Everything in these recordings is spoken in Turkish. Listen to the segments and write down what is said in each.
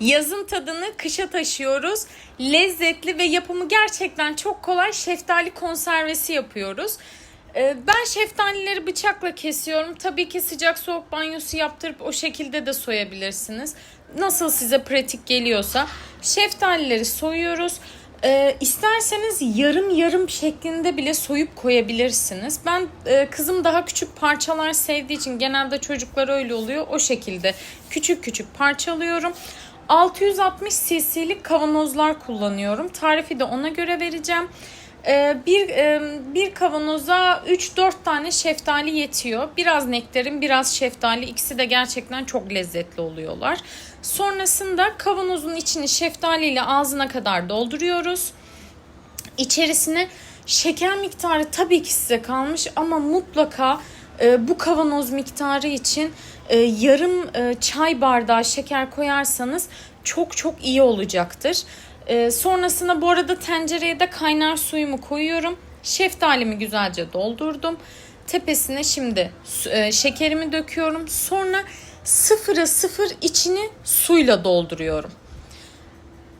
Yazın tadını kışa taşıyoruz. Lezzetli ve yapımı gerçekten çok kolay şeftali konservesi yapıyoruz. Ee, Ben şeftalileri bıçakla kesiyorum. Tabii ki sıcak soğuk banyosu yaptırıp o şekilde de soyabilirsiniz. Nasıl size pratik geliyorsa. Şeftalileri soyuyoruz. Ee, isterseniz yarım yarım şeklinde bile soyup koyabilirsiniz. Ben e, kızım daha küçük parçalar sevdiği için genelde çocuklar öyle oluyor. O şekilde küçük küçük parçalıyorum. 660 cc'lik kavanozlar kullanıyorum. Tarifi de ona göre vereceğim. Ee, bir, e, bir kavanoza 3-4 tane şeftali yetiyor. Biraz nektarin, biraz şeftali. İkisi de gerçekten çok lezzetli oluyorlar. Sonrasında kavanozun içini şeftaliyle ağzına kadar dolduruyoruz. İçerisine şeker miktarı tabii ki size kalmış ama mutlaka e, bu kavanoz miktarı için e, yarım e, çay bardağı şeker koyarsanız çok çok iyi olacaktır. E, sonrasında bu arada tencereye de kaynar suyumu koyuyorum. Şeftalimi güzelce doldurdum. Tepesine şimdi e, şekerimi döküyorum. Sonra sıfıra sıfır içini suyla dolduruyorum.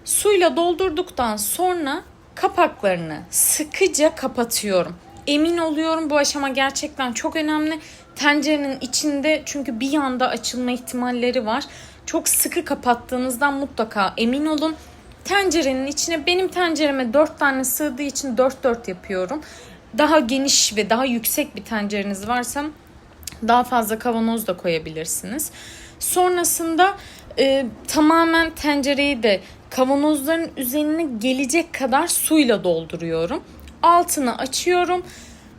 Suyla doldurduktan sonra kapaklarını sıkıca kapatıyorum. Emin oluyorum bu aşama gerçekten çok önemli. Tencerenin içinde çünkü bir yanda açılma ihtimalleri var. Çok sıkı kapattığınızdan mutlaka emin olun. Tencerenin içine benim tencereme 4 tane sığdığı için 4-4 yapıyorum. Daha geniş ve daha yüksek bir tencereniz varsa daha fazla kavanoz da koyabilirsiniz. Sonrasında e, tamamen tencereyi de kavanozların üzerine gelecek kadar suyla dolduruyorum. Altını açıyorum.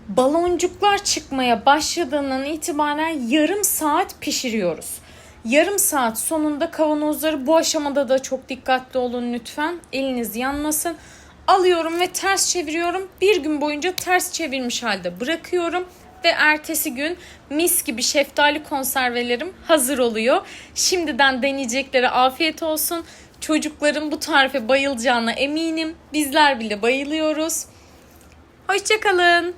Baloncuklar çıkmaya başladığından itibaren yarım saat pişiriyoruz. Yarım saat sonunda kavanozları bu aşamada da çok dikkatli olun lütfen. Eliniz yanmasın. Alıyorum ve ters çeviriyorum. Bir gün boyunca ters çevirmiş halde bırakıyorum ve ertesi gün mis gibi şeftali konservelerim hazır oluyor. Şimdiden deneyeceklere afiyet olsun. Çocukların bu tarife bayılacağına eminim. Bizler bile bayılıyoruz. Hoşçakalın.